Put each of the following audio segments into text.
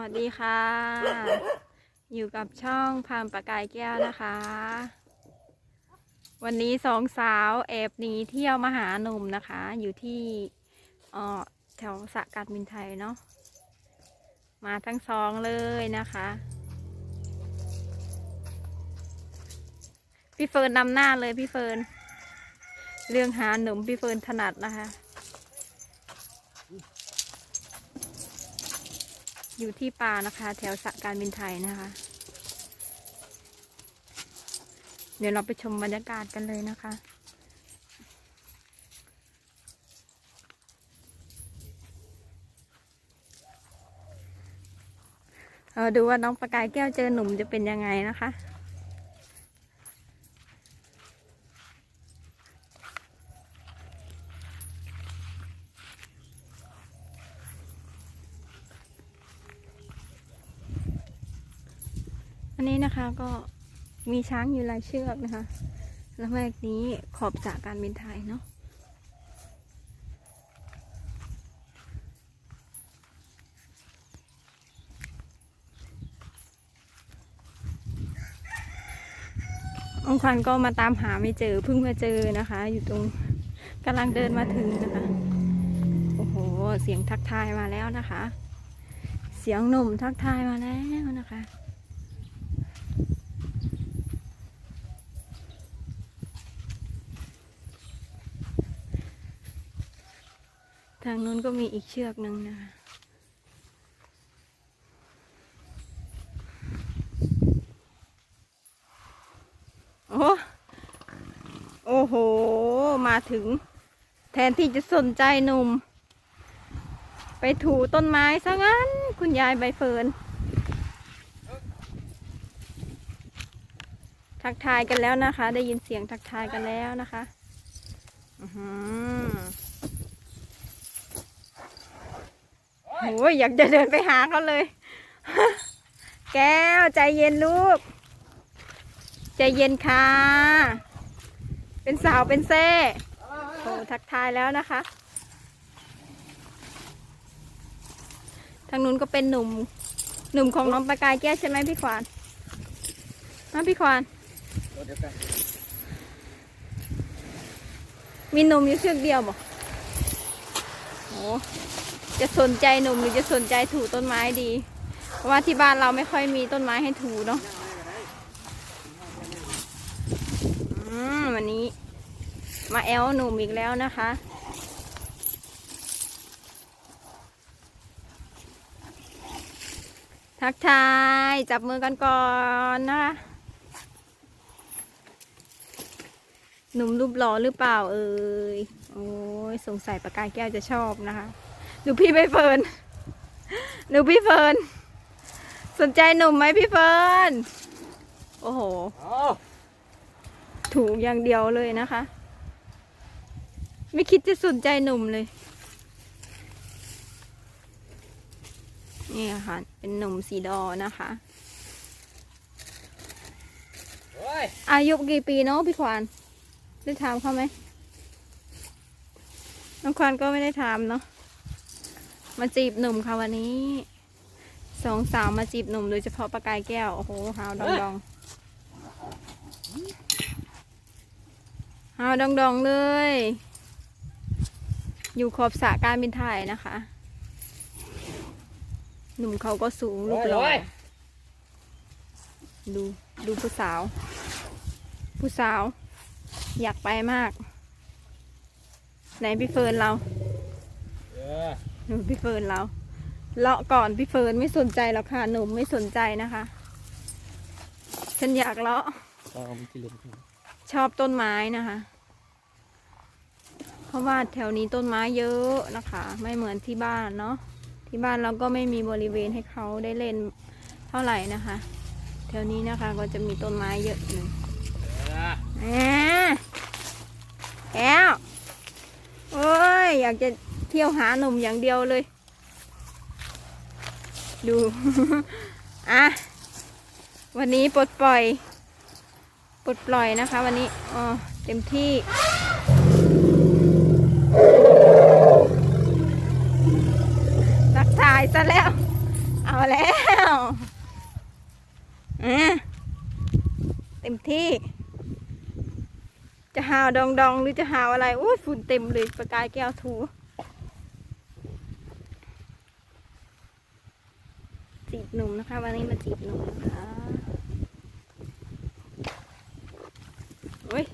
วัสดีค่ะ อยู่กับช่องพามประกายแก้วนะคะ วันนี้สองสาวแอบหนีเที่ยวมาหาหนุ่มนะคะ อยู่ที่ออแถวสะการบินไทยเนาะมาทั้งสองเลยนะคะพี่เฟิร์นนำหน้าเลยพี่เฟิร์นเรื่องหาหนุ่มพี่เฟิร์นถนัดนะคะ อยู่ที่ปานะคะ แถวสะการบินไทยนะคะ เดี๋ยวเราไปชมบรรยากาศกันเลยนะคะเราดูว่าน้องประกายแก้วเจอหนุ่มจะเป็นยังไงนะคะ นี้นะคะก็มีช้างอยู่หลายเชือกนะคะแล้วแวกนี้ขอบสระการบินไทยเนาะองควันก็มาตามหาไม่เจอเพิ่งมาเจอนะคะ อยู่ตรงกำลังเดินมาถึงนะคะ โอ้โห เสียงทักทายมาแล้วนะคะ เสียงหนุ่มทักทายมาแล้วนะคะ ทางนู้นก็มีอีกเชือกหนึ่งนะคะโอ้โอ้โห มาถึง แทนที่จะสนใจหนุ่ม ไปถูต้นไม้ซะงั้น คุณยายใบเฟิร์นทักทายกันแล้วนะคะ ได้ยินเสียงทักทายกันแล้วนะคะ อือหือ โอ้ยอยากจะเดินไปหาเขาเลย แก้วใจเย็นลูก ใจเย็นค่ะ เป็นสาวเป็นแซ่โอ้ทักทายแล้วนะคะ ทางนู้นก็เป็นหนุ่ม หนุ่มของน้องประกายแก้วใช่ไหมพี่ขวานนะพี่ขวานมีหนุ่มอยู่เชือกเดียวบอกโอ้ จะสนใจหนุ่มหรือจะสนใจถูต้นไม้ดี เพราะว่าที่บ้านเราไม่ค่อยมีต้นไม้ให้ถูเนาะอืมวันนี้ มาแอลหนุ่มอีกแล้วนะคะทักทายจับมือกันก่อนนะคะหนุ่มรูปหล่อหรือเปล่าเอ่ยโอ้ยสงสัยประกาแก้วจะชอบนะคะ ดูพี่ใบเฟิร์นดูพี่เฟิร์นสนใจหนุ่มไหมพี่เฟิร์นโอ้โห ถูกอย่างเดียวเลยนะคะ ไม่คิดจะสนใจหนุ่มเลย นี่ค่ะ เป็นหนุ่มสีดอนะคะ อายุกี่ปีเนาะพี่ควาน ได้ถามเขาไหมน้องควานก็ไม่ได้ถามเนาะ มาจีบหนุ่มค่ะวันนี้สองสาวมาจีบหนุ่มโดยเฉพาะประกายแก้ว โอ้โหหาวดองดองหาวดองดองเลย อยู่ขอบสระการบินไทยนะคะ หนุ่มเขาก็สูงรูปหล่อดูดูผู้สาว ผู้สาว อยากไปมาก ไหนพี่เฟิร์นเรา หนูพี่เฟิร์นเราเลาะก่อนพี่เฟิร์นไม่สนใจหรอกค่ะ หนุ่มไม่สนใจนะคะ ฉันอยากเลาะชอบต้นไม้นะคะ เพราะว่าแถวนี้ต้นไม้เยอะนะคะ ไม่เหมือนที่บ้านเนาะที่บ้านเราก็ไม่มีบริเวณให้เขาได้เล่นเท่าไหร่นะคะ แถวนี้นะคะก็จะมีต้นไม้เยอะหนึ่งแหมแก้วโอ้ยอยากจะเที่ยวหาหนุ่มอย่างเดียวเลย ดู อะ วันนี้ปลดปล่อย ปลดปล่อยนะคะ วันนี้ อ๋อ เต็มที่ทักทายซะแล้ว เอาแล้วอะเต็มที่จะหาวดองดองๆหรือจะหาวอะไรอุ้ยฝุ่นเต็มเลยประกายแก้วถู จีบหนุ่มนะคะ วันนี้มาจีบหนุ่มนะคะโอ้ย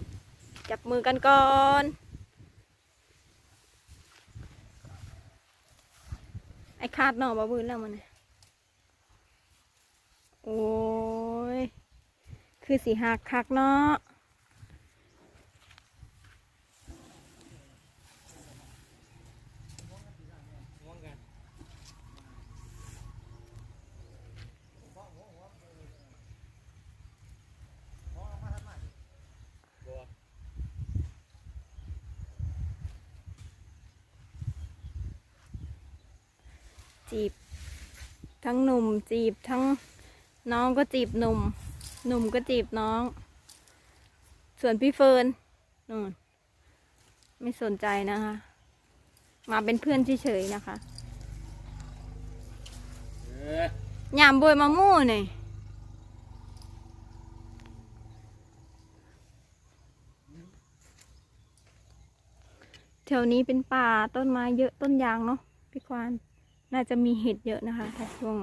จับมือกันก่อนไอ้คาดหนอบะบืนแล้วมันโอ้ยคือสีหักคักเนาะ จีบ ทั้งหนุ่มจีบทั้งน้องก็จีบหนุ่ม หนุ่มก็จีบน้อง ส่วนพี่เฟิร์นนู่นไม่สนใจนะคะ มาเป็นเพื่อนเฉยๆนะคะเออยามบวยมะม่วนี่แถวนี้เป็นป่าต้นไม้เยอะต้นยางเนาะพี่ควาน น่าจะมีเห็ดเยอะนะคะ ถ้าช่วง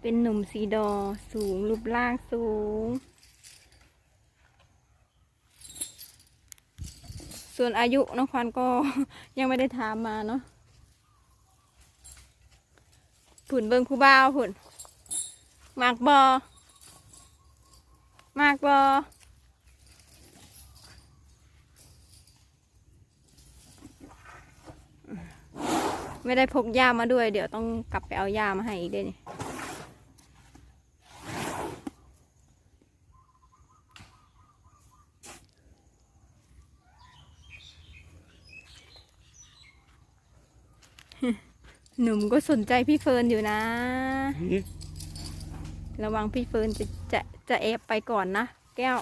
เป็นหนุ่มสีดอสูง รูปร่างสูง ส่วนอายุน้องควันก็ยังไม่ได้ถามมาเนาะผุนเบิงคูบ้าวผุน มากบอมากบอไม่ได้พกยามาด้วย เดี๋ยวต้องกลับไปเอายามาให้อีกด้วยนี่หนุ่มก็สนใจพี่เฟิร์นอยู่นะ ระวังพี่เฟิร์นจะจะจะแอบไปก่อนนะ แก้ว